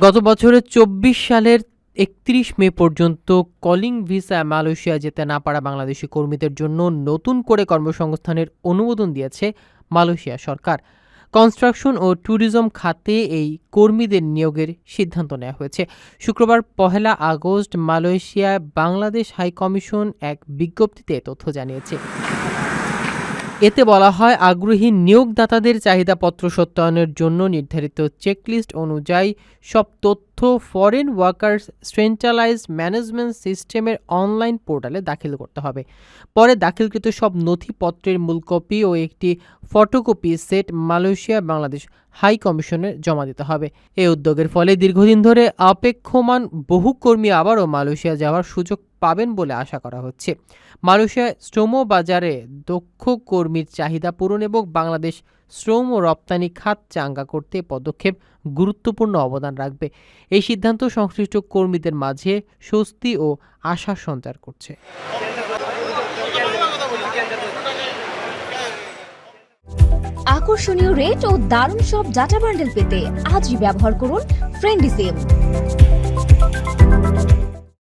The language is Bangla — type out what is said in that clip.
গত বছরের চব্বিশ সালের একত্রিশ মে পর্যন্ত কলিং ভিসা মালয়েশিয়া যেতে না পারা বাংলাদেশি কর্মীদের জন্য নতুন করে কর্মসংস্থানের অনুমোদন দিয়েছে মালয়েশিয়া সরকার। কনস্ট্রাকশন ও ট্যুরিজম খাতে এই কর্মীদের নিয়োগের সিদ্ধান্ত নেওয়া হয়েছে। শুক্রবার পহেলা আগস্ট মালয়েশিয়ায় বাংলাদেশ হাই কমিশন এক বিজ্ঞপ্তিতে তথ্য জানিয়েছে। এতে বলা হয় আগ্রহী নিয়োগদাতাদের চাহিদাপত্র সত্যায়নের জন্য নির্ধারিত চেকলিস্ট অনুযায়ী সব তথ্য ফরেন ওয়ার্কার্স সেন্ট্রালাইজড ম্যানেজমেন্ট সিস্টেমের অনলাইন পোর্টালে দাখিল করতে হবে। পরে দাখিলকৃত সব নথিপত্রের মূল কপি ও একটি photocopy set Malaysia Bangladesh high কমিশনে জমা দিতে হবে। এই উদ্যোগের ফলে দীর্ঘদিন ধরে অপেক্ষমান বহু কর্মী আবারও মালয়েশিয়া যাওয়ার সুযোগ পাবেন বলে আশা করা হচ্ছে। মালয়েশিয়ায় শ্রম বাজারে দক্ষ কর্মীর চাহিদা পূরণ এবং বাংলাদেশ শ্রম ও রপ্তানি খাত চাঙ্গা করতে পদক্ষেপ গুরুত্বপূর্ণ অবদান রাখবে। এই সিদ্ধান্ত সংশ্লিষ্ট কর্মীদের মাঝে স্বস্তি ও আশার সঞ্চার করছে। আকর্ষণীয় রেট ও দারুণ সব ডাটা বান্ডেল পেতে আজই ব্যবহার করুন ফ্রেন্ডি সিম